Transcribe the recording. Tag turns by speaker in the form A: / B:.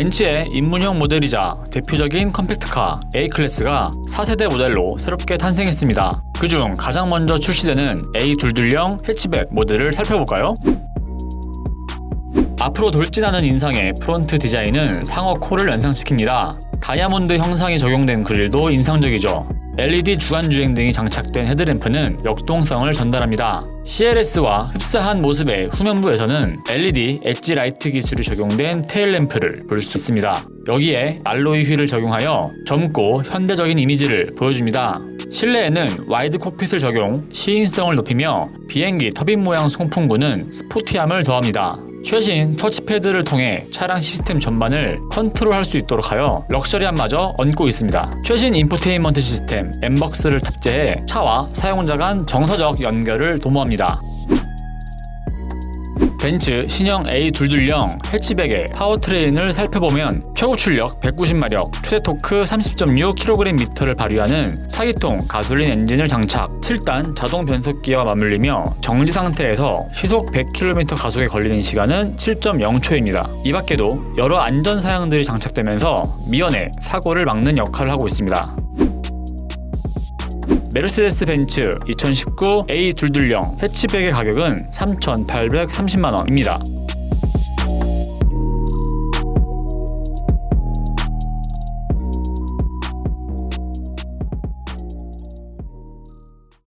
A: 벤츠의 입문형 모델이자 대표적인 컴팩트카 A클래스가 4세대 모델로 새롭게 탄생했습니다. 그중 가장 먼저 출시되는 A22형 해치백 모델을 살펴볼까요? 앞으로 돌진하는 인상의 프론트 디자인은 상어 코를 연상시킵니다. 다이아몬드 형상이 적용된 그릴도 인상적이죠. LED 주간 주행 등이 장착된 헤드램프는 역동성을 전달합니다. CLS와 흡사한 모습의 후면부에서는 LED 엣지 라이트 기술이 적용된 테일 램프를 볼 수 있습니다. 여기에 알로이 휠을 적용하여 젊고 현대적인 이미지를 보여줍니다. 실내에는 와이드 콕핏을 적용, 시인성을 높이며 비행기 터빈 모양 송풍구는 스포티함을 더합니다. 최신 터치패드를 통해 차량 시스템 전반을 컨트롤할 수 있도록 하여 럭셔리함마저 얹고 있습니다. 최신 인포테인먼트 시스템 엠벅스를 탑재해 차와 사용자 간 정서적 연결을 도모합니다. 벤츠 신형 A220 해치백의 파워트레인을 살펴보면 최고 출력 190마력, 최대 토크 30.6kgm를 발휘하는 4기통 가솔린 엔진을 장착, 7단 자동 변속기와 맞물리며 정지 상태에서 시속 100km 가속에 걸리는 시간은 7.0초입니다. 이 밖에도 여러 안전 사양들이 장착되면서 미연에 사고를 막는 역할을 하고 있습니다. 메르세데스 벤츠 2019 A220 해치백의 가격은 3,830만 원입니다.